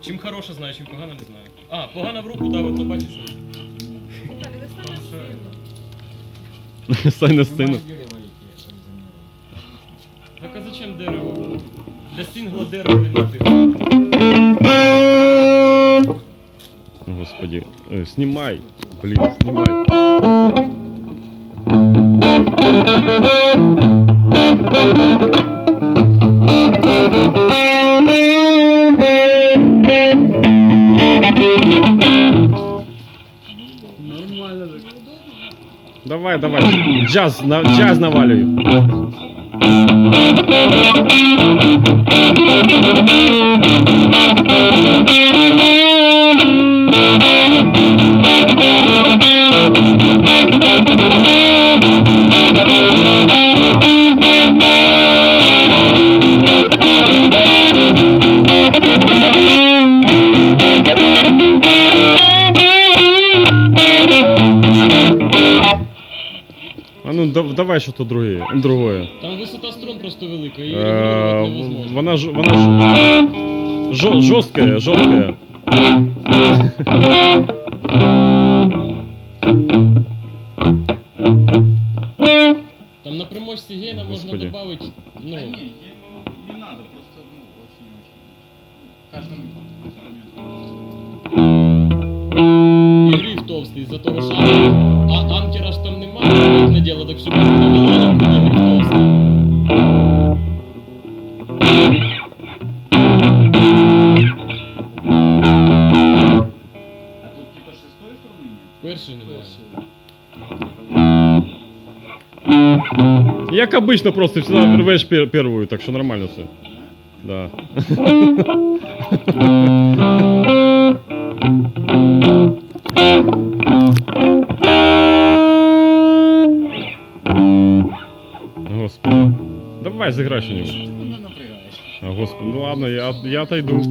Чим хороша знаю, чим погана не знаю. А, погана в руку давить, то бачиш. Стань на сцену. Так а зачем дерево? Для сингла дерево не мотив. Господи. Э, снимай. Блин, снимай. Нормально так. Давай, давай. Джаз, на, джаз наваливай. А ну да- давай что-то другое. другое. Там висота струн просто велика, її Е, регулювати невозможно. Вона ж вона ж жо- жорсткая, жорсткая. Там на примочці гейна можна Господи. додати, ну, Да не, не, не надо, просто, ну, очень-очень. Каждому і гриф товстий за того що а анкера ж там немає, Як обычно, просто всегда рвешь пер- первую, так что нормально все. Да. Господи. Давай сыграй что-нибудь. Ну, напрягаешь. А, господи, ну ладно, я, я отойду.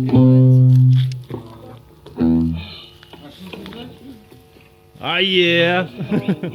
А что